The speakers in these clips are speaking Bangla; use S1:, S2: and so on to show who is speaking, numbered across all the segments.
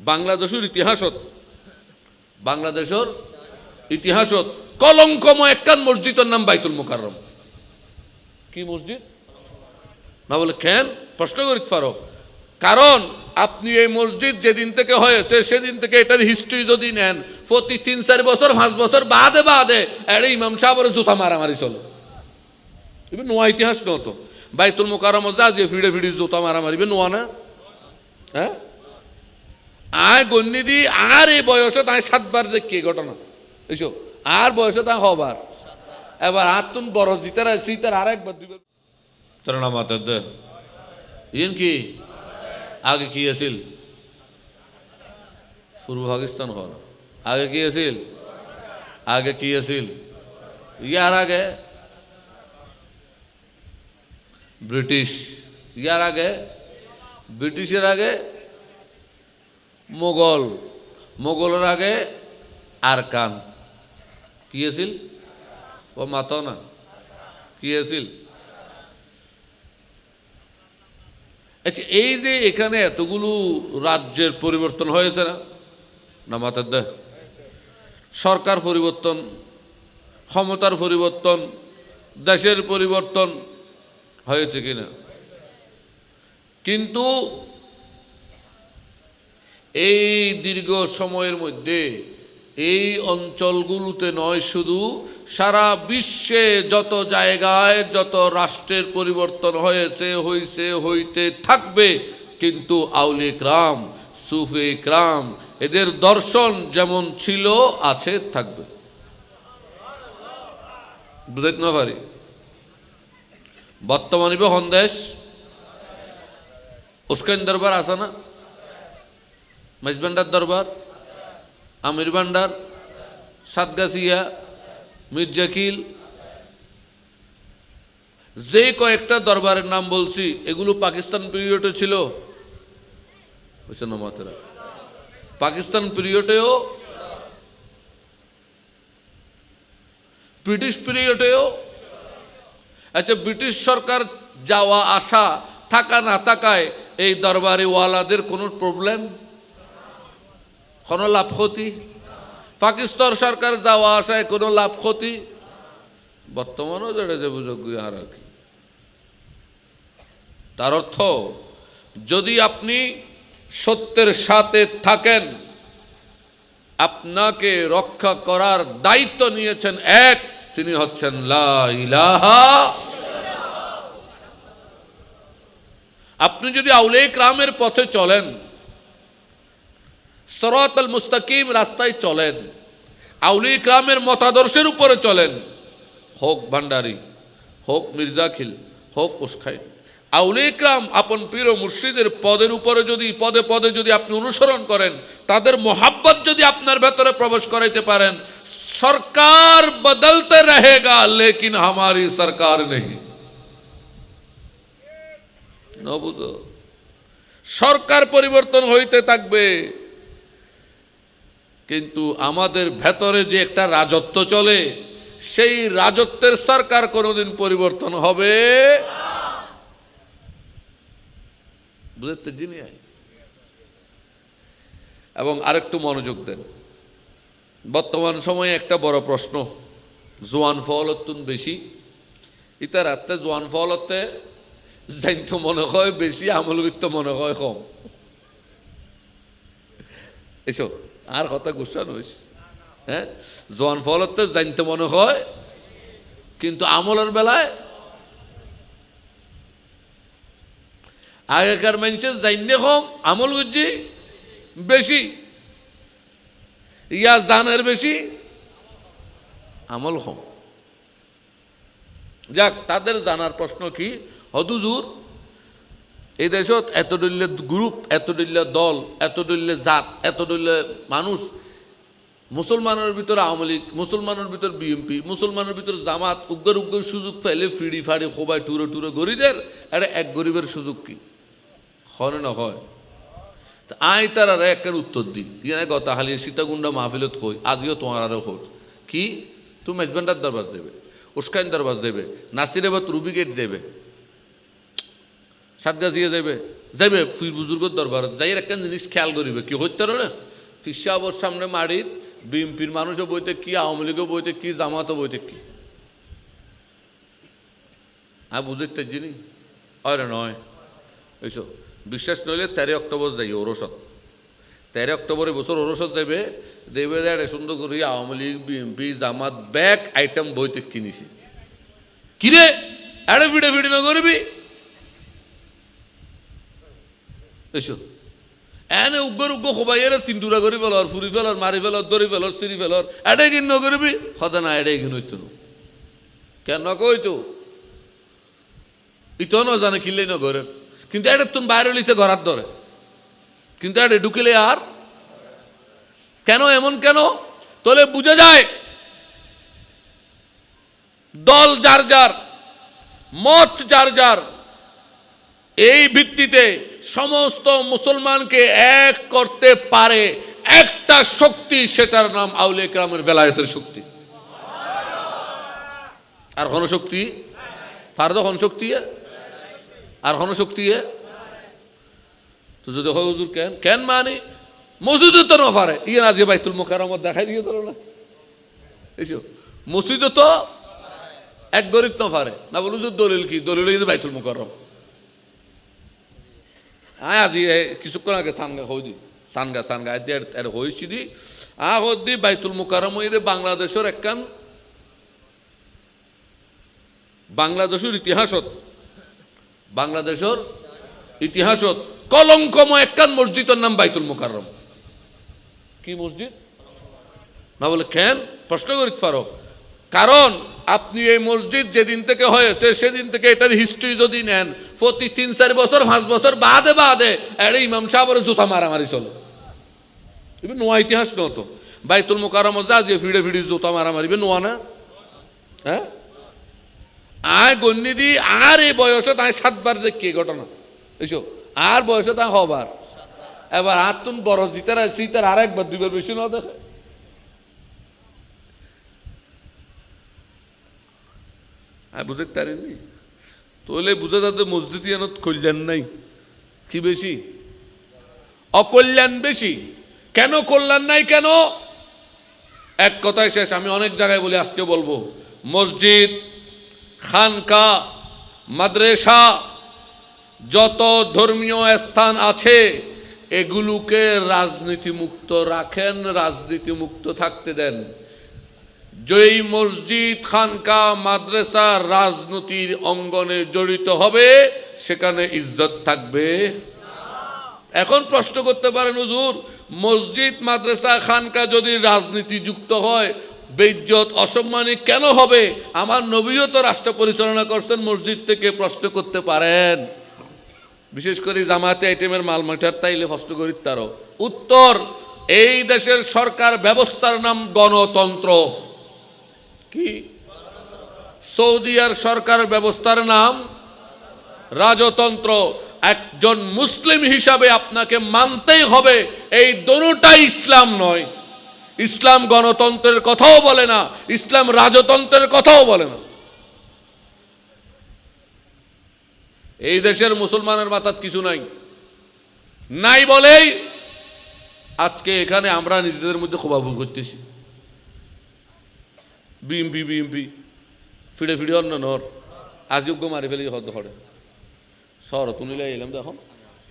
S1: বাংলাদেশের ইতিহাসত বাংলাদেশের ইতিহাসত কলঙ্কময় একখান মসজিদের নাম বাইতুল মোকাররম। কি মসজিদ? না বলে কেন প্রশ্ন করিতে পারো কারণ আপনি এই মসজিদ যেদিন থেকে হয়েছে, সেদিন থেকে এটার হিস্ট্রি যদি নেন, প্রতি তিন, চার বছর, পাঁচ বছর বাদে বাদে এটা ইমাম সাহেবের জুতা মারামারি চলো। এবার নোয়া ইতিহাস নতো বাইতুল মোকারম যা যে ফিডে ফিডি জুতা মারামারি নোয়া না? হ্যাঁ? আয় গণ্যি আর এই বয়সে তাই সাতবার দেখি ঘটনা? এইসো আর বয়সে তা হবার। এবার আর তুমি বড় জিতার সিতার আর একবার দুইবার। তোর নাম হাতের দে। ইন কি? আগে কি আছিল? পূর্ব পাকিস্তান হল। আগে কি আছিল? আগে কি আছিল? ইয়ার আগে। ব্রিটিশ। ইয়ার আগে। ব্রিটিশের আগে। মোগল। মোগলের আগে আরকান কি আছিল? ও মাতো না। কি আছিল? আচ্ছা এই যে এখানে এতগুলো রাজ্যের পরিবর্তন হয়েছে না? না মাথার দেহ। সরকার পরিবর্তন, ক্ষমতার পরিবর্তন, দেশের পরিবর্তন হয়েছে কিনা? কিন্তু এই দীর্ঘ সময়ের মধ্যে এই অঞ্চলগুলোতে নয়, শুধু সারা বিশ্বে যত জায়গায় যত রাষ্ট্রের পরিবর্তন হয়েছে, হইছে, হইতে থাকবে, কিন্তু আউলি ক্রাম সুফি ক্রাম এদের দর্শন যেমন ছিল, আছে, থাকবে। না বর্তমানে হন্দেশ? উস্কান দরবার আছে না? মেজবান্ডার দরবার, আমির ভান্ডার, সাতগাছিয়া মির্জাকিল যে কয়েকটা দরবারের নাম বলছি, এগুলো পাকিস্তান পিরিয়ডে ছিল। পাকিস্তান পিরিয়ডেও ব্রিটিশ পিরিয়ডেও আচ্ছা ব্রিটিশ সরকার যাওয়া, আসা, থাকা না থাকায় এই দরবারে ওয়ালাদের কোনো প্রবলেম কোনো লাভ ক্ষতি? পাকিস্তান সরকার যাওয়া আসায় কোনো লাভ ক্ষতি? বর্তমানেও যেটা যে বুঝোগ্য আর কি। তার অর্থ, যদি আপনি সত্যের সাথে থাকেন, আপনাকে রক্ষা করার দায়িত্ব নিয়েছেন এক, তিনি হচ্ছেন লা ইলাহা আপনি যদি আউলে ক্রামের পথে চলেন সরাত আল মুস্তাকিম, রাস্তায় চলেন। আউলি ইকরামের মতাদর্শের উপরে চলেন। হোক ভান্ডারি, হোক মির্জাখিল হোক উসখাই আউলি ইকরাম আপন পীর মুর্শিদের পদের উপরে যদি, পদে পদে যদি আপনি অনুসরণ করেন, তাদের মোহাব্বত যদি আপনার ভেতরে প্রবেশ করাইতে পারেন, সরকার বদলতে রহেগা, লেকিন হামারি সরকার নেই সরকার পরিবর্তন হইতে থাকবে। কিন্তু আমাদের ভেতরে যে একটা রাজত্ব চলে, সেই রাজত্বের সরকার কোনোদিন পরিবর্তন হবে? এবং আরেকটু মনোযোগ দেন। বর্তমান সময়ে একটা বড় প্রশ্ন, জোয়ান ফলতুন বেশি? ইতার রাত্রে জোয়ান ফলতে জানতো মনে হয় বেশি আমল মনে হয় কম। এসো। আর কথা গুসা নইস। হ্যাঁ? জোয়ান ফলতে জানতে মনে হয়, কিন্তু আমলের বেলায় আগেকার মানুষের জানলে কম, আমল করছি বেশি। ইয়া জানের বেশি, আমল কম। যাক, তাদের জানার প্রশ্ন কি? হদুজুর এই দেশত এত দলীয় গ্রুপ, এত দলীয় দল, এত দলীয় জাত, এত দলীয় মানুষ, মুসলমানের ভিতরে আওয়ামী লীগ, মুসলমানের ভিতর বিএমপি মুসলমানের ভিতর জামাত, উগ্র উগ্র সুযোগ ফেলে ফিড়ি ফাড়ি খোবাই টুরে টুরে গরিবের এটা এক গরিবের সুযোগ কি? হয় না হয়? আই তার আর একের উত্তর দিই। ইয়ানে গতা হালিয়ে সীতাকুণ্ডা মাহফিলত হই আজকেও তোমার আরও হোক কি? তুমি মেজবান্ডার দরবার যাবে উস্কাইন দরবার দেবে নাসিরাবাদ রুবি গেট যাবে সাতগাছিয়ে যাবে যাইবে। ফির বুজুর্গর দরবার। যাই একটা জিনিস খেয়াল করিবে, কি হইতে না? ফিসাবর সামনে মারিত, বিএমপির মানুষও বইতে কি, আওয়ামী লীগও বইতে কি, জামাতও বইতে কি? হ্যাঁ বুঝতে জিনি? আরে নয়? এইসব বিশ্বাস নইলে তেরো অক্টোবর যাই ওরসত। তেরো অক্টোবরে বছর ওরসত যাবে দেবে দেড়ে সুন্দর করে আওয়ামী লীগ বিএনপি জামাত ব্যাক আইটেম বইতে কিনিছি। কিরে? আরে ভিডে ভিডে না করবি? এসো। এনে উগ্গর উগ্গ খোবাই এর তিনটুরা করি ফেলর ফুরি ফেলর মারি ফেলর দড়ি ফেলর সিরি ফেলর। এডে কিন ন করবি সদা না এডে কিন হইতো কেন কইতো ইতো ন জানে কিনলেই ন ঘরের কিন্তু এটা তুমি বাইরে লিতে ঘরার ধরে কিন্তু এটা ঢুকিলে আর কেন, এমন কেন? তোলে বুঝে যায়। দল যার যার মত যার যার এই ভিত্তিতে সমস্ত মুসলমানকে এক করতে পারে একটা শক্তি, সেটার নাম আউলে গ্রামের বেলায়েতের শক্তি। আর কোন শক্তি? ফারদ শক্তি? আর কোন শক্তি? তো যদি হয় কেন? কেন মানে? মসজিদে তো না পারে। ইয়ে আজকে বাইতুল মোকারমত দেখাই দিয়ে তোর না। এসো। মসজিদে তো এক গরিব তো পারে। না বলু যে দলিল কি? দলিল কিন্তু বাইতুল মোকারম আয় আজি কিছুক্ষণ আগে সানগা হই দি সানগা সানগা এর হইছি দি আ হদ্দি বাইতুল মুকাররম হইদে বাংলাদেশের একখান, বাংলাদেশের ইতিহাসত বাংলাদেশের ইতিহাসত কলঙ্কময় একখান মসজিদের নাম বাইতুল মুকাররম। কি মসজিদ? না বলে কেন প্রশ্ন করিতে পারো। কারণ আপনি এই মসজিদ যেদিন থেকে হয়েছে, সেদিন থেকে এটার হিস্ট্রি যদি নেন, প্রতি তিন, চার বছর, পাঁচ বছর বাদে বাদে এটা ইমাম সাহেবের জুতা মারামারি চলে। এবার নোয়া ইতিহাস নত বাইতুল মোকারম যা যে ফিডে ফিডি জুতা মারামারি নোয়া না? হ্যাঁ? আয় গণ্যি আর এই বয়সে তাই সাতবার দেখি ঘটনা? এইসো আর বয়সে তাই হবার। এবার আর তুমি বড় জিতার সিতার আর একবার, দুইবার বেশি না দেখে? আর বুঝতে পারেননি তোলে বুঝা যাতে মসজিদ ইয়ানত কল্যাণ নাই। কি বেশি? অকল্যাণ বেশি। কেন কল্যাণ নাই কেন? এক কথায় শেষ, আমি অনেক জায়গায় বলি, আজকে বলব। মসজিদ, খানকা, মাদ্রাসা, যত ধর্মীয় স্থান আছে, এগুলোকে রাজনীতি মুক্ত রাখেন রাজনীতি মুক্ত থাকতে দেন। যেই মসজিদ, খানকা, মাদ্রাসা, রাজনীতির অঙ্গনে জড়িত হবে, সেখানে ইজ্জত থাকবে। এখন প্রশ্ন করতে পারেন, হুজুর, মসজিদ, মাদ্রাসা, খানকা যদি রাজনীতি যুক্ত হয়, বেজ্জত, অসম্মানী কেন হবে? আমার নবীও তো রাষ্ট্র পরিচালনা করছেন, মসজিদ থেকে প্রশ্ন করতে পারেন। বিশেষ করে জামাতে আইটেমের মাল মাঠার তাইলে প্রশ্ন করি তারও। উত্তর, এই দেশের সরকার ব্যবস্থার নাম গণতন্ত্র। কি? সৌদিয়ার সরকার ব্যবস্থার নাম, রাজতন্ত্র একজন মুসলিম হিসাবে আপনাকে মানতেই হবে, এই দোনোটাই ইসলাম নয়। ইসলাম গণতন্ত্রের কথাও বলে না, ইসলাম রাজতন্ত্রের কথাও বলে না। এই দেশের মুসলমানের মাথার কিছু নাই। নাই বলেই আজকে এখানে আমরা নিজেদের মধ্যে খোবাবু করতেছি। বিএমপি বিএমপি ফিডে ফিডে অন্য নর। আজকে মারি ফেলি হদ হরে শহর তুলিলে এলাম দেখো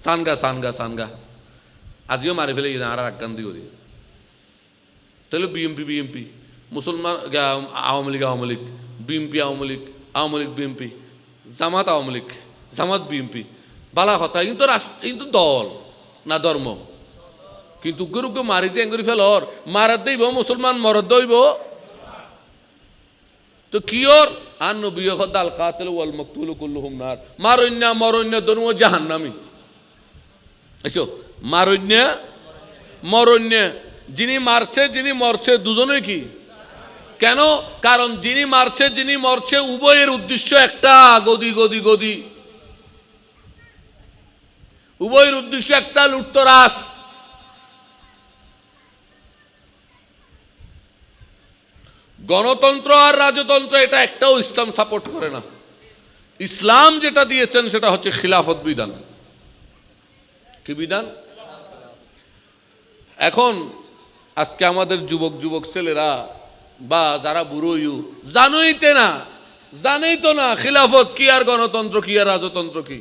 S1: সানগা সানগা সানগা আজিও মারি ফেলে গেছে আর আক্রান্তি করি তাহলে বিএমপি বিএমপি মুসলমান Awami League Awami League. BNP Awami League. Awami League BNP Jamaat, Awami League. Jamaat BNP বালা কথা কিন্তু রাষ্ট্র কিন্তু দল, না ধর্ম কিন্তু উগ্র উগ্র মারি যে এঙ্গুরি ফেলর মারাত দইব মুসলমান মরদ দইব তো কিয়র আর নবী দাল কাতেল ওয়াল মকতুল কুল্লুহুম নার। মারণ্য, মরণ্য দনু জাহান্নামি। এসো মারণ্য, মরণ্য। যিনি মারছে, যিনি মরছে দুজনে কি? কেন? কারণ যিনি মারছে, যিনি মরছে উভয়ের উদ্দেশ্য একটা, গদি গদি গদি। উভয়ের উদ্দেশ্য একটা লুটতরাস গণতন্ত্র আর রাজতন্ত্র, এটা একটাও ইসলাম সাপোর্ট করে না। ইসলাম যেটা দিয়েছেন, সেটা হচ্ছে খিলাফত বিধান। কি বিধান? এখন, আজকে আমাদের যুবক যুবক ছেলেরা, বা যারা বুড়ো ইউ জানোইতে না, জানেই তো না, খিলাফত কি আর গণতন্ত্র কি আর রাজতন্ত্র কি?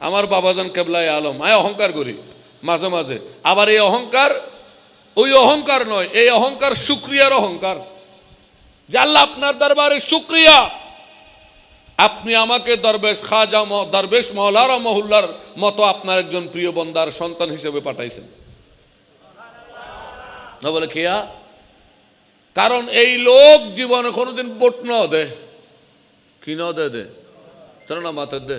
S1: আমার বাবাজান কেবলায় আলম, আয় অহংকার করি, মাঝে মাঝে। আবার এই অহংকার, ওই অহংকার নয়, এই অহংকার শুক্রিয়ার অহংকার। আল্লাহ আপনার দরবারে শুক্রিয়া। আপনি আমাকে দরবেশ খাজা দরবেশ মহলার মহুল্লার মতো আপনার একজন প্রিয় বন্দার সন্তান হিসেবে পাঠাইছেন। বলে খেয়া কারণ এই লোক জীবনে কোনোদিন বোট ন দে, কি ন দে দে? না মাথার দে।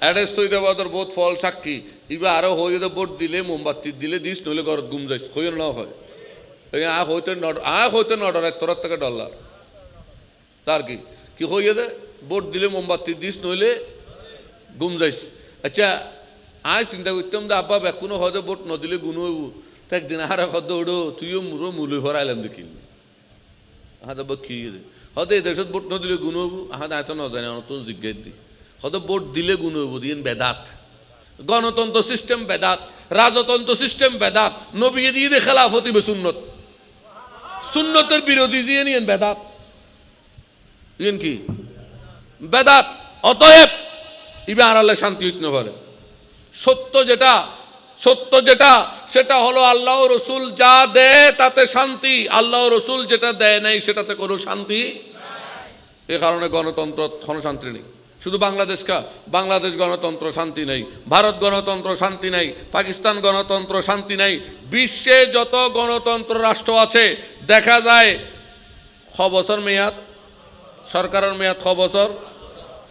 S1: এডে সৈদাবাদর বহুত ফল সাক্ষী। ইবা আরও হয়ে বোট দিলে, মোমবাতি দিলে দিস, নইলে ঘরত গুম যাইস হইল না হয়। হইতে নড আ হইতে নডর তোর থেকে ডলার। তার কি? কি হইয়ে দে বোট দিলে মোমবাতি দিস, নইলে গুম যাইস। আচ্ছা আয় চিন্তা করতাম দে আব্বা, বেকুনো হয়তো বোট নদিলে গুণ হইব। তা একদিন আর হদ উড়ো, তুইও মুরো মুলি হরাইলাম দেখি। আহাদা বকি হয়তো এই দেশত বোট নদিলে গুণ হইব আহাদা এত নজানে নতুন জিজ্ঞাসা দি। হয়তো বোট দিলে গুণ হইব দিন বেদাত। গণতন্ত্র সিস্টেম বেদাত, রাজতন্ত্র সিস্টেম বেদাত নবীকে দিয়ে খেলাফতি বে সুন্নত। সুন্নতের বিরোধী দিয়ে নিয়েন বেদাত। কি? বেদাত। অতএব ইবে আড়ালে শান্তি হইতে পারে সত্য যেটা সত্য যেটা, সেটা হলো আল্লাহ রসুল যা দেয় তাতে শান্তি। আল্লাহ রসুল যেটা দেয় নাই সেটাতে কোনো শান্তি এ কারণে গণতন্ত্র, কোনো শান্তি নেই। শুধু বাংলাদেশ কা, বাংলাদেশ গণতন্ত্র শান্তি নেই, ভারত গণতন্ত্র শান্তি নেই, পাকিস্তান গণতন্ত্র শান্তি নেই, বিশ্বে যত গণতন্ত্র রাষ্ট্র আছে, দেখা যায়, খ বছর মেয়াদ, সরকারের মেয়াদ খ বছর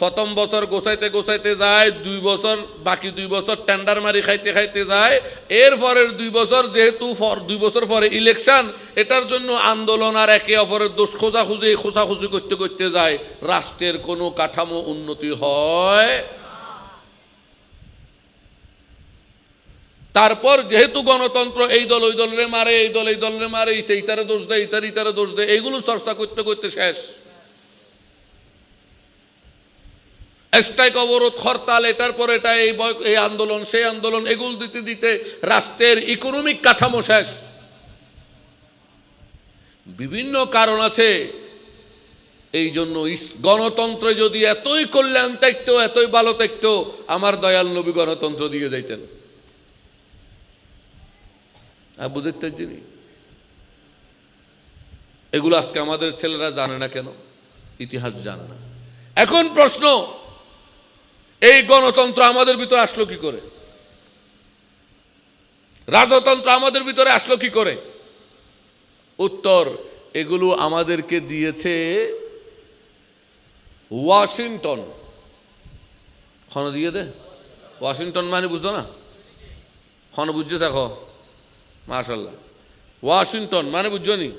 S1: প্রথম বছর গোছাইতে গোছাইতে যায়, দুই বছর, বাকি দুই বছর টেন্ডার মারি খাইতে খাইতে যায়। এর পরের দুই বছর যেহেতু দুই বছর পরে ইলেকশন এটার জন্য আন্দোলন আর একে অপরের দোষ খোঁজাখুঁজি খোঁজাখুঁজি করতে করতে যায়। রাষ্ট্রের কোনো কাঠামো উন্নতি হয় তারপর যেহেতু গণতন্ত্র এই দল ওই দলের মারে, এই দল এই দলের মারে ইতে ইতারে দোষ দেয় ইতার ইতারে দোষ দেয়, এইগুলো চর্চা করতে করতে শেষ। স্ট্রাইক অবরোধ হরতাল এটার পর এটা, এই এই আন্দোলন, সেই আন্দোলন, এগুলো দিতে দিতে রাষ্ট্রের ইকোনমিক কাঠামো শেষ। বিভিন্ন কারণ আছে, এই জন্য গণতন্ত্রে যদি এতই কল্যাণ থাকতো, এতই ভালো থাকতো, আমার দয়াল নবী গণতন্ত্র দিয়ে যাইতেন। আর বুঝতে যিনি এগুলো আজকে আমাদের ছেলেরা জানে না কেন? ইতিহাস জানে না। এখন প্রশ্ন এই গণতন্ত্র আমাদের ভিতরে আসলো কি করে? রাজতন্ত্র আমাদের ভিতরে আসলো কি করে? উত্তর, এগুলো আমাদেরকে দিয়েছে ওয়াশিংটন। খন দিয়ে দে। ওয়াশিংটন মানে বুঝো না? খন বুঝছ দেখো। মার্শাল্লাহ ওয়াশিংটন মানে বুঝছ নি?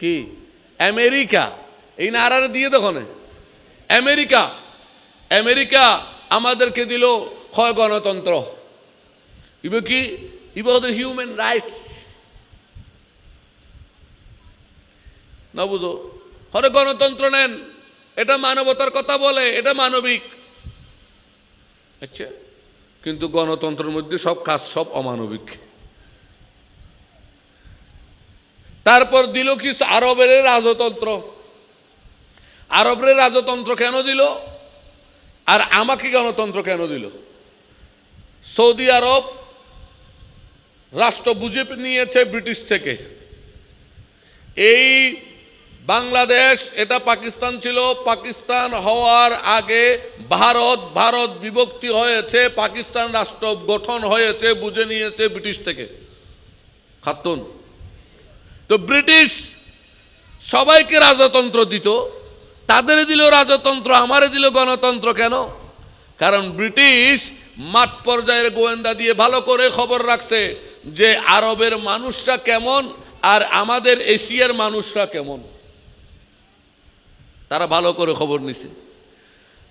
S1: কি? আমেরিকা। এই নারারে দিয়ে দেখো না আমেরিকা। আমেরিকা আমাদেরকে দিল হয় গণতন্ত্র। ইবে কি? ইবে হচ্ছে হিউম্যান রাইটস না বুঝো? হরে গণতন্ত্র নেন, এটা মানবতার কথা বলে, এটা মানবিক। আচ্ছা কিন্তু গণতন্ত্রের মধ্যে সব কাজ সব অমানবিক। তারপর দিল কি? আরবের রাজতন্ত্র। আরবের রাজতন্ত্র কেন দিল? আর আমাকে গণতন্ত্র কেন দিল? সৌদি আরব রাষ্ট্র বুঝে নিয়েছে ব্রিটিশ থেকে। এই বাংলাদেশ, এটা পাকিস্তান ছিল, পাকিস্তান হওয়ার আগে ভারত ভারত বিভক্তি হয়েছে, পাকিস্তান রাষ্ট্র গঠন হয়েছে, বুঝে নিয়েছে ব্রিটিশ থেকে। খাতুন, তো ব্রিটিশ সবাইকে রাজতন্ত্র দিত তাদের দিল রাজতন্ত্র, আমারে দিল গণতন্ত্র কেন? কারণ ব্রিটিশ মাঠ পর্যায়ের গোয়েন্দা দিয়ে ভালো করে খবর রাখছে যে আরবের মানুষরা কেমন আর আমাদের এশিয়ার মানুষরা কেমন। তারা ভালো করে খবর নিছে।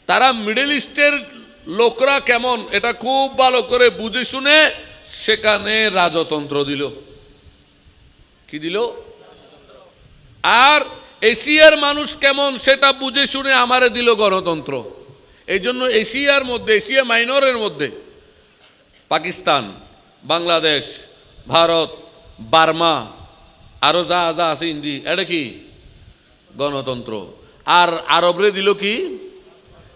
S1: তারা মিডল ইস্টের লোকরা কেমন, এটা খুব ভালো করে বুঝে শুনে সেখানে রাজতন্ত্র দিল। কি দিল? আর এশিয়ার মানুষ কেমন সেটা বুঝে শুনে আমারে দিল গণতন্ত্র। এই জন্য এশিয়ার মধ্যে, এশিয়া মাইনরের মধ্যে পাকিস্তান, বাংলাদেশ, ভারত, বার্মা আরও যা যা আছে ইন্দি এটা কি? গণতন্ত্র। আর আরবরে দিল কি?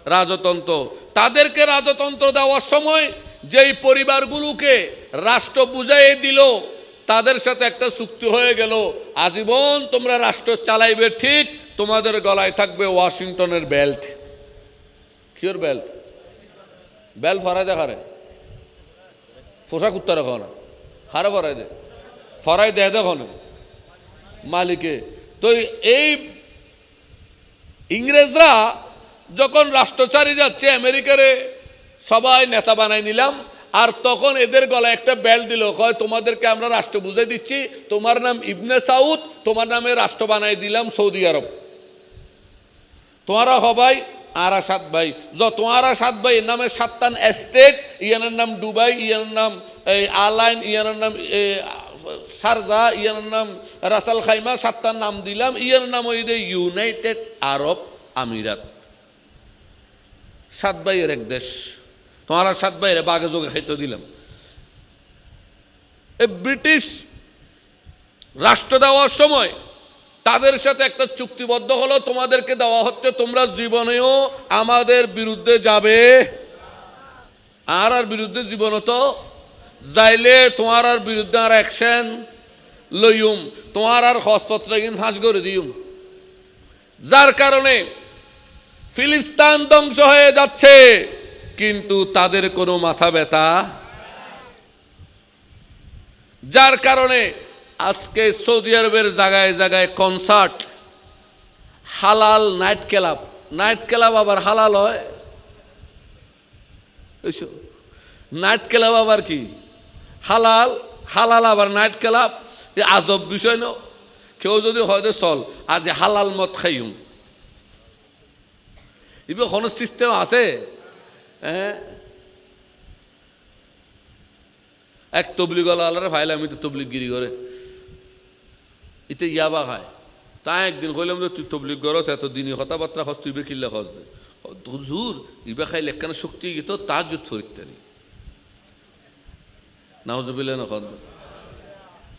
S1: রাজতন্ত্র। তাদেরকে রাজতন্ত্র দেওয়ার সময় যেই পরিবারগুলোকে রাষ্ট্র বুঝাই দিল তাদের সাথে একটা চুক্তি হয়ে গেল। আজীবন তোমরা রাষ্ট্র চালাইবে ঠিক, তোমাদের গলায় থাকবে ওয়াশিংটনের বেল্ট। কিওর বেল্ট? বেল্ট ফরাই দে খারে পোশাক উত্তর রাখো না। খারে ফরাই দে। ফরাই দেয় না মালিকে। তো এই ইংরেজরা যখন রাষ্ট্রচারী যাচ্ছে, আমেরিকারে সবাই নেতা বানাই নিলাম। আর তখন এদের গলায় একটা বেল্ট দিল কয় তোমাদেরকে আমরা রাষ্ট্র বুঝে দিচ্ছি। তোমার নাম ইবনে সাউদ তোমার নামে রাষ্ট্র বানাই দিলাম সৌদি আরব। তোমারা সবাই আরা সাত ভাই। তোমারা সাত ভাই এর নামে সাতটান এস্টেট ইয়ানের নাম দুবাই ইয়ানের নাম এই আলাইন ইয়ানের নাম এ, শারজা ইয়ানের নাম রাসাল খাইমা সাতটার নাম দিলাম। ইয়ার নাম ওই যে ইউনাইটেড আরব আমিরাত। সাত ভাইয়ের এক দেশ। তোমারা সাত ভাইয়ের বাঘে যোগে খাইতে দিলাম। এই ব্রিটিশ রাষ্ট্র দেওয়ার সময় তাদের সাথে একটা চুক্তিবদ্ধ হলো, তোমাদেরকে দেওয়া হচ্ছে, তোমরা জীবনেও আমাদের বিরুদ্ধে যাবে। আর আর বিরুদ্ধে জীবন তো যাইলে তোমার আর বিরুদ্ধে আর অ্যাকশন লইম তোমার আর হস্তত্র কিন্তু ফাঁস করে দিউম যার কারণে ফিলিস্তান ধ্বংস হয়ে যাচ্ছে। কিন্তু তাদের কোনো মাথা ব্যথা? যার কারণে আজকে সৌদি আরবের জায়গায় জায়গায় কনসার্ট হালাল নাইট ক্লাব নাইট ক্লাব আবার হালাল হয়? নাইট ক্লাব আবার কি? হালাল হালাল আবার নাইট ক্লাব এ আজব বিষয় ন। কেউ যদি হয়তো চল, আজ হালাল মদ খাইম। এবার কোনো সিস্টেম আছে? এক তবলিগ আল্লাহরে ফাইলে আমি তো তবলিগ গিরি করে ইতে ইয়াবা খায় তাই একদিন কইলাম যে তুই তবলিগ করস এত দিনই কথাবার্তা খস তুই কিল্লা খস দে হুজুর ইবা খাইলে একখানে শক্তি গীত তার জুত ফরিত্তারি নাহজবিল্লা না খদ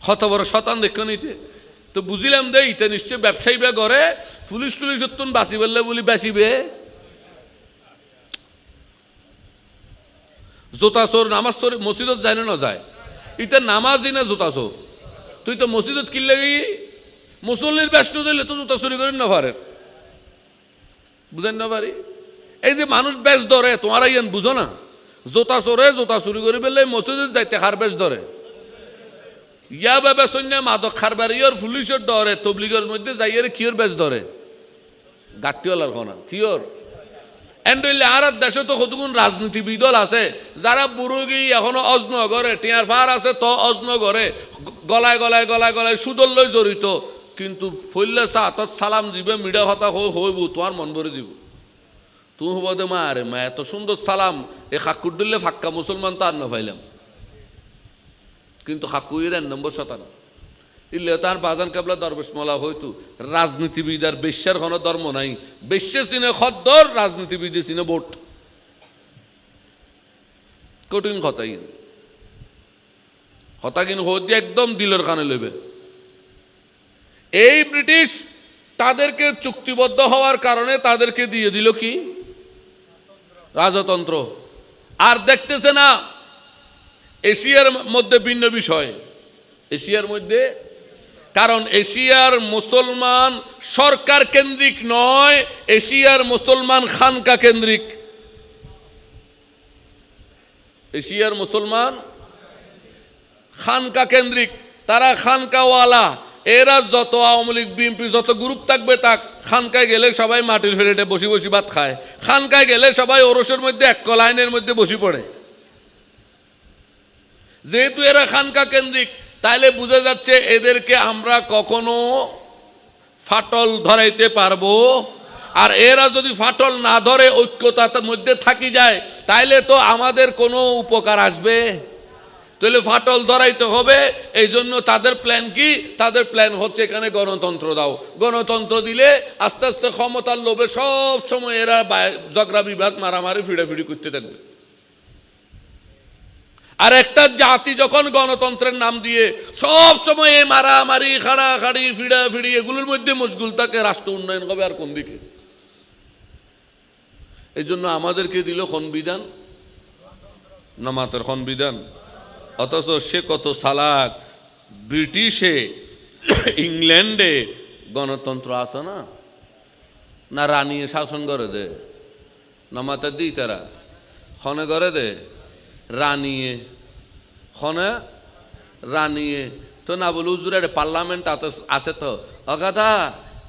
S1: কত বড় শতান দেখো নিতে তো বুঝিলাম দে ইটা নিশ্চয় ব্যবসায়ী বে করে পুলিশ টুলিশ তুন বাঁচি বললে বলি বাঁচিবে জোতা চোর নামাজ চোর মসজিদত যায় না না যায় ইটা নামাজই না জোতা চোর তুই তো মসজিদত কিনলে মুসল্লির ব্যস্ত দিলে তো জুতা চুরি করেন না পারে বুঝেন না পারি এই যে মানুষ বেশ ধরে তোমারা ইয়ান বুঝো না? জোতা চোরে জোতা চুরি করে পেলে মসজিদে যাইতে খার বেশ ধরে ইয়া বাবে সৈন্য মাদক খারবার ইয়র পুলিশের ডরে তবলিগের মধ্যে যাইয়ের কিয়র বেশ ধরে গাট্টিওয়ালার খনা কিয়র এন্ডইলে আর দেশে তো কতগুণ রাজনীতিবিদ দল আছে যারা বুড়ুগি এখনও অজ্ন করে টিয়ার ফার আছে তো অজ্ন করে গলায় গলায় গলায় গলায় সুদল লই জড়িত কিন্তু ফইলে চা তত সালাম দিবে মিডা হতা হইব তোমার মন ভরে দিব তুমি হব দে মা আরে মা এত সুন্দর সালাম এ খাক্কুর দিলে ফাক্কা মুসলমান তো আর না পাইলাম কিন্তু খাক্কুইয়ের এক নম্বর শতান ইলে তার বাজান কাবলা দরবেশ মলা হয়তো রাজনীতিবিদ আর বেশ্যার কোনো ধর্ম নাই। বেশ্যে চিনে খদ্দর, রাজনীতিবিদে চিনে ভোট কঠিন কথা ইন কথা কিন্তু হতে একদম দিলের কানে লইবে। এই ব্রিটিশ তাদেরকে চুক্তিবদ্ধ হওয়ার কারণে তাদেরকে দিয়ে দিল কি? রাজতন্ত্র। আর দেখতেছে না, এশিয়ার মধ্যে ভিন্ন বিষয়। এশিয়ার মধ্যে কারণ এশিয়ার মুসলমান সরকার কেন্দ্রিক নয়, এশিয়ার মুসলমান খানকা কেন্দ্রিক। এশিয়ার মুসলমান খানকা কেন্দ্রিক, তারা খানকাওয়ালা। এরা যত আওয়ামী লীগ, বিএনপি, যত গ্রুপ থাকবে তাক, খানকায় গেলে সবাই মাটির ফেরেটে বসি বসি ভাত খায়। খানকায় গেলে সবাই ওরসের মধ্যে এক লাইনের মধ্যে বসি পড়ে। যেহেতু এরা খানকা কেন্দ্রিক তাইলে বুঝা যাচ্ছে এদেরকে আমরা কখনো ফাটল ধরাইতে পারব। আর এরা যদি ফাটল না ধরে, ঐক্যতার মধ্যে থাকি যায়, তাইলে তো আমাদের কোনো উপকার আসবে। তাহলে ফাটল ধরাইতে হবে এই জন্য তাদের প্ল্যান কি? তাদের প্ল্যান হচ্ছে এখানে গণতন্ত্র দাও। গণতন্ত্র দিলে আস্তে আস্তে ক্ষমতার লোভে সব সময় এরা ঝগড়া বিবাদ, মারামারি, ফিড়াফিড়ি করতে থাকবে। আর একটা জাতি যখন গণতন্ত্রের নাম দিয়ে সব সময় মারামারি, খাড়াখাড়ি, ফিড়া ফিড়ি, এগুলোর মধ্যে মশগুল থাকে, রাষ্ট্র উন্নয়ন হবে আর কোন দিকে? এই জন্য আমাদেরকে দিল সংবিধান নামাতের সংবিধান অথচ সে কত সালাক ব্রিটিশে, ইংল্যান্ডে গণতন্ত্র আছে না? না, রানিয়ে শাসন করে দে। নামাতে দিই তারা। খনে করে দে। রানিয়ে। খনে রানিয়ে। তো না বলে উজুরের পার্লামেন্ট আছে তো। অগাধা,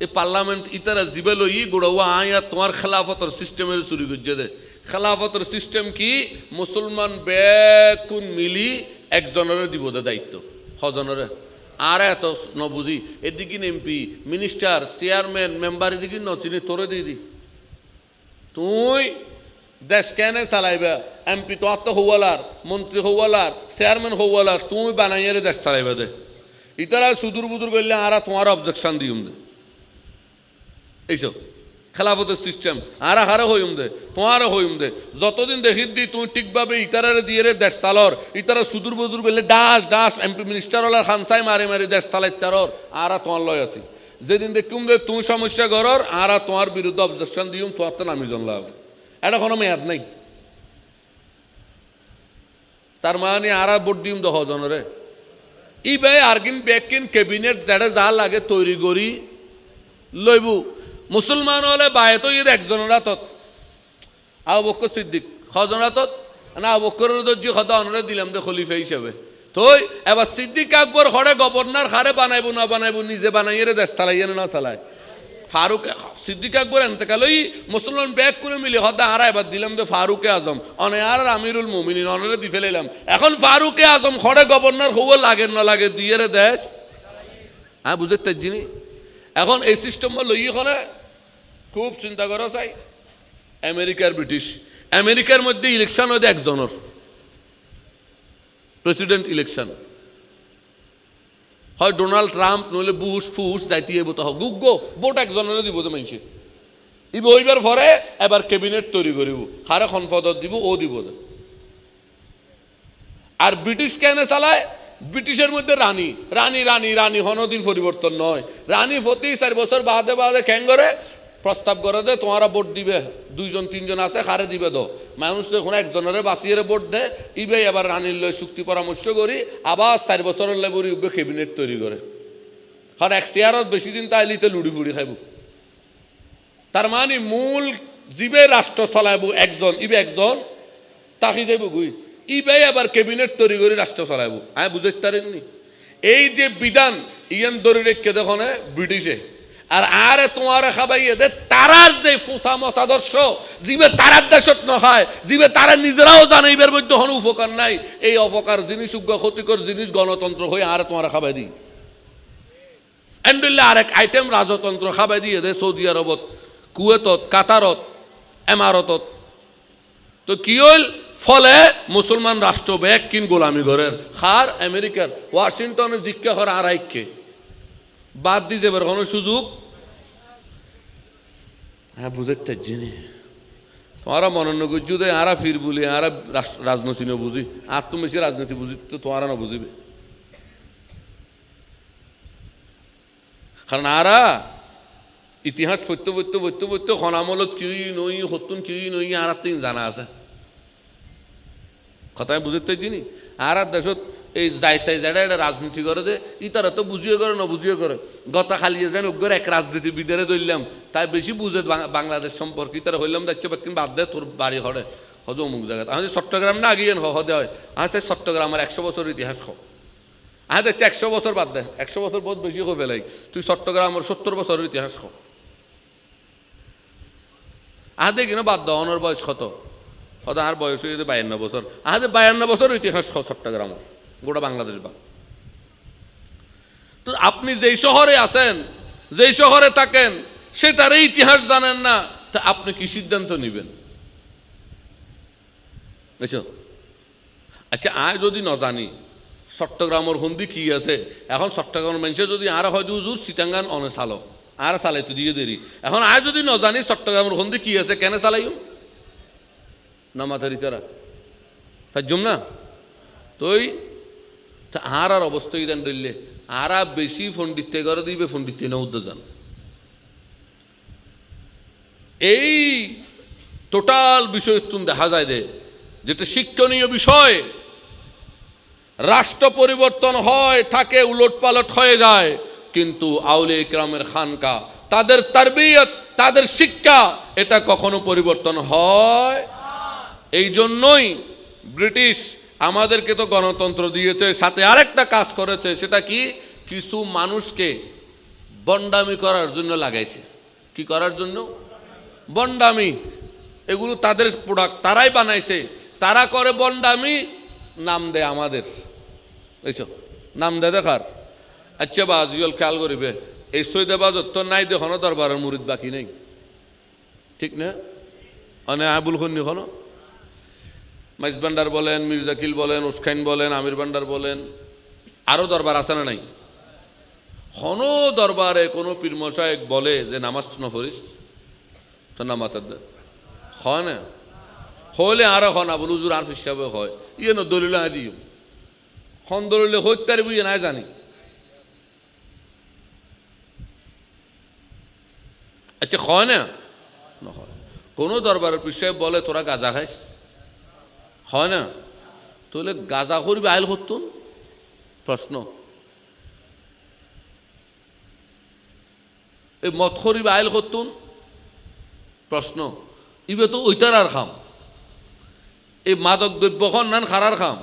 S1: এই পার্লামেন্ট ইতারা জিবে লই গুড়াও আয়া তোমার খেলাফতর সিস্টেমের চুরি করছে দে। খেলাফতর সিস্টেম কি? মুসলমান বেকুন মিলি একজনের দিব দে দায়িত্ব, ছজনের। আর এত নবুঝি এদিকে এমপি মিনিস্টার চেয়ারম্যান মেম্বার এদিকে নচিনি, তোরে দিয়ে দি। তুই দেশ কেনে চালাইবা? এমপি তো তো হওয়ালার মন্ত্রী হওয়ালার, চেয়ারম্যান হওয়ালার তুই বানাইয়ে দেশ চালাইবা দে। ইতারা সুদূর বুদুর করলে আর তোমার অবজেকশন দিউম দে। এইসব, খেলাফতের সিস্টেম আর হারে হইম দে তোমার হইম দে। যতদিন দেখি দি তুমি ঠিকভাবে ইতারারে দিয়ে দেশ চালর, ইতারা সুদূর বুদুর করলে ডাস ডাস, এমপি মিনিস্টার হলার খানসাই মারি মারি দেশ চালাই তারর আর তোমার লয় আছি। যেদিন দেখুম যে তুমি সমস্যা করর আর তোমার বিরুদ্ধে অবজেকশন দিউম তোমার তো নামি জন লাভ এটা কোনো মেয়াদ নাই। তার মানে আর ভোট দিম দহ জনরে ই ভাই আর্গিন ব্যাকিন ক্যাবিনেট যেটা যা লাগে তৈরি করি লইবু। মুসলমান হলে বায়ে তো ঈদ একজনের হাতত আবু সিদ্দিক খজনের হাতত না, আবু দর্জি অনরে দিলাম দে খলিফা হিসেবে। তই এবার সিদ্দিক আকবর হরে গভর্নর হারে বানাইবো, না বানাইব, নিজে বানাইয়ে দেশ চালাইয়ে না চালায়। ফারুক সিদ্দিক আকবর এতেকালই মুসলমান ব্যাগ করে মিলি হদা আর এবার দিলাম যে ফারুকে আজম। অনে আর আমিরুল মুমিনিন, অনরে দি ফেলাইলাম। এখন ফারুকে আজম খড়ে গভর্নর হব লাগে না লাগে, দিয়ে রে দেশ। হ্যাঁ বুঝতে তার এখন এই সিস্টেম লই এখানে খুব চিন্তা করা চাই আমেরিকার ব্রিটিশ। আমেরিকার মধ্যে ইলেকশন হচ্ছে একজনের। প্রেসিডেন্ট ইলেকশন হয় ডোনাল্ড ট্রাম্প নইলে বুশ ফুস যাইতে এবো হোক গুগো বোট একজনের দিব তো মাইছে ই বইবার পরে এবার ক্যাবিনেট তৈরি করিব হারে সংসদত দিব ও দিব। আর ব্রিটিশ কেন চালায়? ব্রিটিশের মধ্যে রানী। রানী রানী রানী, হনদিন পরিবর্তন নয়। রানী ফতি চার বছর বাদে বাদে ক্যাং করে? প্রস্তাব করে দে, তোমারা ভোট দিবে। দুইজন, তিনজন আছে, হারে দিবে দো। মানুষ এখন একজনের বাঁচিয়ে ভোট দে। ইবে এবার রানীর লয় চুক্তি পরামর্শ করি, আবার চার বছরের লেবরি উবে ক্যাবিনেট তৈরি করে। আর এক চেয়ারত বেশি দিন তাই লিতে লুড়ি ফুড়ি খাইব। তার মানে মূল জীবে রাষ্ট্র চলাইব একজন, ইবে একজন, তাকি যাইব গুই। ইবে আবার ক্যাবিনেট তৈরি করে রাষ্ট্র চলাইব। আমি বুঝতে পারেননি এই যে বিধান, ইয়ান ধরে রেখে দেখো ব্রিটিশে। আর আরে তোমার খাবাই এদের তারার যে ফুসা মতাদর্শ, জীবে তারার দেশত নখায় জীবে তারা নিজেরাও জানে এবার মধ্যে হন উপকার নাই, এই অপকার জিনিস উগ্র ক্ষতিকর জিনিস গণতন্ত্র হয়ে আর তোমার খাবাই দিই এন্ডুল্লা আরেক আইটেম রাজতন্ত্র খাবাই দিয়ে দে, সৌদি আরবত, কুয়েতত, কাতারত, এমারতত। তো কি হইল? ফলে মুসলমান রাষ্ট্র ব্যাগ কিন গোলামি ঘরের। খার আমেরিকার, ওয়াশিংটনে জিজ্ঞা করে আর আইকে বাদ দি যাবার কোনো সুযোগ? হ্যাঁ বুঝতে জিনি। তোমারা মনন্য গুজ্জু দে আরা ফির বলি আরা রাজনীতি না বুঝি। আর তুমি বেশি রাজনীতি বুঝি তো তোমারা না বুঝিবে। কারণ আরা ইতিহাস সত্য বত্য বত্য বত্য খনামলত কি নই সত্যন কি নই আর তিন জানা আছে। কথায় বুঝতে আর আর দেশত এই যাইতাই যারা এটা রাজনীতি করে যে, ই তারা তো বুঝিয়ে করে, না বুঝিয়ে করে। গতা খালিয়ে যেন ওগর এক রাজনীতিবিদের ধরলাম। তাই বেশি বুঝে বাংলাদেশ সম্পর্কে তারা হইলাম যাচ্ছে বা বাদ দে, তোর বাড়ি ঘরে হজ অমুক জায়গায় আমি চট্টগ্রাম না আগিয়ে হদে হয়। আছে চট্টগ্রামের একশো বছর ইতিহাস খ। হ্যাঁ দেখছি একশো বছর বাদ দে। একশো বছর বহুত বেশি হয়ে ফেলাই তুই চট্টগ্রামের সত্তর বছরের ইতিহাস খ। আহ, দেখি না বাদ দাও অনর বয়স কত? কত আর বয়স হয়ে যেতে বায়ান্ন বছর। আহ বায়ান্ন বছর ইতিহাস খ চট্টগ্রামের। গোটা বাংলাদেশ বা তো আপনি যেই শহরে আছেন, যেই শহরে থাকেন সেটার ইতিহাস জানেন না, তা আপনি কি সিদ্ধান্ত নেবেন? আচ্ছা আয় যদি ন জানি, চট্টগ্রামের হন্দি কি আছে? এখন চট্টগ্রামের মানুষে যদি আর হয়তো উজুর সিটাঙ্গান অনে চালো। আর চালাইতে দিয়ে দেরি। এখন আয় যদি ন জানি, চট্টগ্রামের হন্দি কি আছে, কেন চালাইম? না মাথারি তারা ফাইজম না? তুই তা আর আর অবস্থা ইদান ধরলে আর বেশি ফন্ডিতে করে দিবে ফন্ডিতে না উদ্যোগ যান এই টোটাল বিষয় দেখা যায় যে, যেটা শিক্ষণীয় বিষয়, রাষ্ট্র পরিবর্তন হয়, থাকে উলট পালট হয়ে যায়, কিন্তু আউলে ইকরামের খানকা, তাদের তারবিয়ত, তাদের শিক্ষা, এটা কখনো পরিবর্তন হয় এই জন্যই ব্রিটিশ আমাদেরকে তো গণতন্ত্র দিয়েছে, সাথে আরেকটা কাজ করেছে, সেটা কি? কিছু মানুষকে বন্ডামি করার জন্য লাগাইছে। কি করার জন্য? বন্ডামি। এগুলো তাদের প্রোডাক্ট তারাই বানাইছে। তারা করে বন্ডামি, নাম দেয় আমাদের। এইসব নাম দেয় দেখার। আচ্ছা বাজ ইয়ল খেয়াল করিবে, এই সৈদে বাজত তো নাই দেখো দরবারের মুরিদ বাকি নেই। ঠিক না? মানে আবুল খন্নি খনো মাইজ ভান্ডার বলেন মির্জাকিল বলেন, উস্কাইন বলেন, আমির ভান্ডার বলেন আরও দরবার আছে না নাই? হন দরবারে কোনো পীর মশায়েক বলে যে নামাজ নফরিস তো হয় না? হলে আরও খন আবুল হুজুর আর হিসাবে হয়। ইয়ে ন দলিল দিও। খন দলিলে হত্যার বুঝে নাই জানি। আচ্ছা হয় না? কোনো দরবারের পিসায় বলে, তোরা গাঁজা খাইস? হয় না? তাহলে গাঁজা করবি, আইল করতুন প্রশ্ন। এই মত করিবে, আইল করতুন প্রশ্ন। ইবে তো ওইটার আর খাম। এই মাদক দ্রব্যখন নান খারার খাম।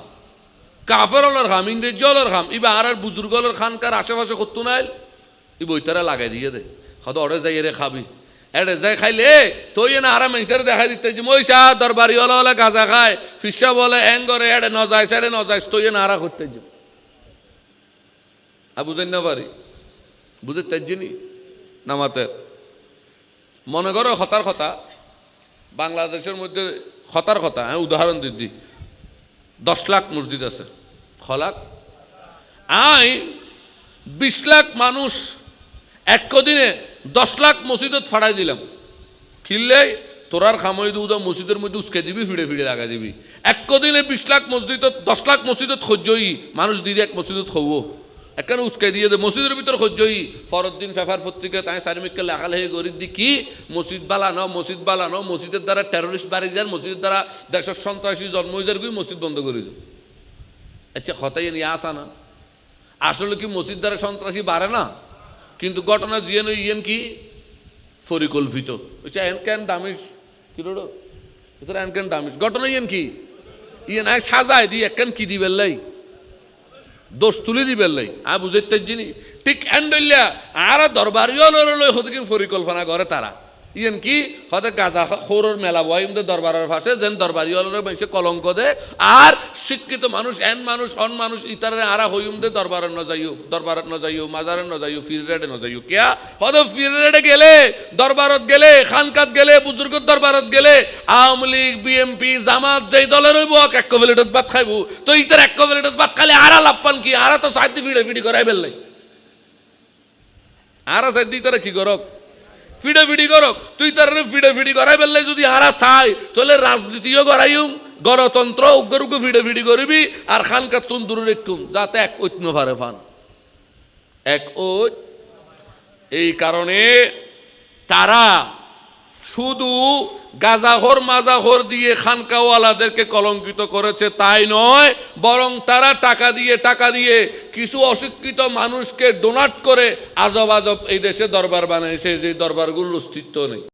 S1: কাফের হলার খাম ইংরেজি হলার খাম। ইবে আর আর বুজুর্গ হলার খানকার আশেপাশে করতো নাইল ইবে ওইটারা লাগাই দিয়ে দে। হয়তো অরে যাই রে খাবি। এড়ে যাই খাইলে, তুই না আরাম মেংসের দেখা দিতে যে দরবারি হলা হলে গাঁজা খায়, ফিসা বলে এং করে এড়ে ন যায় সেড়ে ন যায় তুই না আরা করতে যে। আ বুঝেন না পারি? বুঝে তেজিনি নামাতের। মনে করো হতার কথা, বাংলাদেশের মধ্যে হতার কথা হ্যাঁ উদাহরণ দিদি দশ লাখ মসজিদ আছে, ছ লাখ। আই, বিশ লাখ মানুষ এক দিনে দশ লাখ মসজিদত ফাড়াই দিলাম। খিললে তোরার খামই দুদা মসজিদের মধ্যে উস্কে দিবি ফিরে ফিরে লাগা দিবি। এক দিনে বিশ লাখ মসজিদত, দশ লাখ মসজিদত সহ্যই মানুষ দিদি এক মসজিদত খব। এখানে উস্কে দিয়ে দে, মসজিদের ভিতর সহ্যই ফরদ্দিন ফেফার পত্রিকা তাই সার্মিককে লেখালেখি করি দি কি? মসজিদ বালানো মসজিদ বালানো মসজিদের দ্বারা টেরোরিস্ট বাড়ি যান, মসজিদের দ্বারা দেশের সন্ত্রাসী জন্ম হয়ে যার মসজিদ বন্ধ করে দিল আচ্ছা হতাই নিয়ে আসা না। আসলে কি মসজিদ দ্বারা সন্ত্রাসী বাড়ে না? কিন্তু ঘটনা জিয়েন ইয়েন কি? পরিকল্পিত হচ্ছে এন কেন দামিস কিরোড়ো এতটা এন কেন দামিস ঘটনা ইয়েন কি? ইয়েন আয় সাজায় দি এক কি দিবেন লাই? দোষ তুলি দিবেন লাই। আ বুঝাইতে জিনি ঠিক এন্ডলিয়া আর দরবারিও লই হতে পরিকল্পনা করে তারা। ইয়েন কি? হতে গাজা খোরের মেলা বয় দরবারের ফাঁসে যেন দরবারি মানুষে কলঙ্ক দে আর শিক্ষিত মানুষ, এন মানুষ অন মানুষ ইতারে আরা হইম দে দরবারে ন যাইও দরবারত ন যাইও মাজারে ন যাইও ফিরেডে ন যাইও কিয়া হতে ফিরেডে গেলে, দরবারত গেলে, খানকাত গেলে বুজুর্গর দরবারত গেলে, আওয়ামী লীগ বিএমপি জামাত, যেই দলের হইব, এক কবিলেটত ভাত খাইব। তো ইতার এক কবিলেটত ভাত খালে আরা লাভ পান কি? আরা তো সাহায্য ভিড়ে ভিড়ি করাই বেললাই আরা সাহায্য তারা কি করক? ফিডে ফিডি করক। তুই তার ফিডাফিডি করাই ফেললে যদি হারা চাই তাহলে রাজনীতিও করাইম গণতন্ত্র উগ্র উগ্র ফিডাফিডি করবি, আর খান কাতুন দূরে রেখুম, যাতে এক ঐত্য ভারে ফান। এক ঐত এই কারণে তারা শুধু গাজাহর মাজাহর দিয়ে খানকাওয়ালাদেরকে কলঙ্কিত করেছে, তাই নয়, বরং তারা টাকা দিয়ে টাকা দিয়ে কিছু অশিক্ষিত মানুষকে ডোনাট করে আজব আজব এই দেশে দরবার বানাইছে, যে দরবারগুলোর অস্তিত্ব নেই।